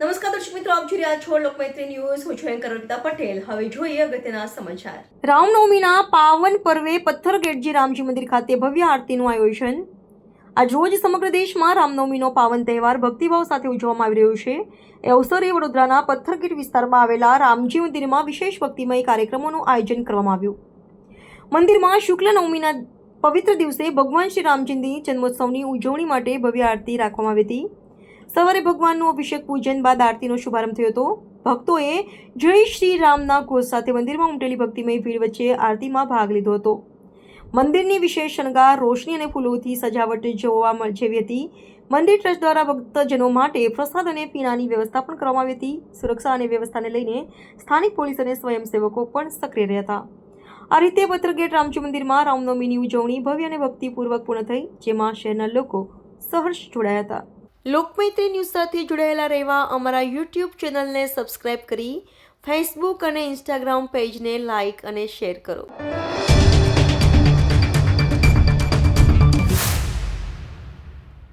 નમસ્કાર દર્શક મિત્રો, આપ જોઈ રહ્યા છો લોકમૈત્રી પટેલ. હવે જોઈએ અગત્યના સમાચાર. રામનવમીના પાવન પર્વે પથ્થરગેટજી રામજી મંદિર ખાતે ભવ્ય આરતીનું આયોજન. આજ રોજ સમગ્ર દેશમાં રામનવમીનો પાવન તહેવાર ભક્તિભાવ સાથે ઉજવવામાં આવી રહ્યો છે. એ અવસરે વડોદરાના પથ્થરગેટ વિસ્તારમાં આવેલા રામજી મંદિરમાં વિશેષ ભક્તિમય કાર્યક્રમોનું આયોજન કરવામાં આવ્યું. મંદિરમાં શુક્લ નવમીના પવિત્ર દિવસે ભગવાન શ્રી રામચંદ્રની જન્મોત્સવની ઉજવણી માટે ભવ્ય આરતી રાખવામાં આવી હતી. સવારે ભગવાનનું અભિષેક પૂજન બાદ આરતીનો શુભારંભ થયો હતો. ભક્તોએ જય શ્રી રામના ઘોષ સાથે મંદિરમાં ઉમટેલી ભક્તિમય ભીડ વચ્ચે આરતીમાં ભાગ લીધો હતો. મંદિરની વિશેષ શણગાર, રોશની અને ફૂલોથી સજાવટ જોવા જેવી હતી. મંદિર ટ્રસ્ટ દ્વારા ભક્તજનો માટે પ્રસાદ અને પીણાની વ્યવસ્થા પણ કરવામાં આવી હતી. સુરક્ષા અને વ્યવસ્થાને લઈને સ્થાનિક પોલીસ અને સ્વયંસેવકો પણ સક્રિય રહ્યા હતા. આ રીતે પત્રગેટ રામજી મંદિરમાં રામનવમીની ઉજવણી ભવ્ય અને ભક્તિપૂર્વક પૂર્ણ થઈ, જેમાં શહેરના લોકો સહર્ષ જોડાયા હતા. લોકમૈત્રી ન્યૂઝ સાથે જોડાયેલા રહેવા અમારા યુટ્યુબ ચેનલને સબસ્ક્રાઇબ કરી, ફેસબુક અને ઇન્સ્ટાગ્રામ પેજને લાઇક અને શેર કરો.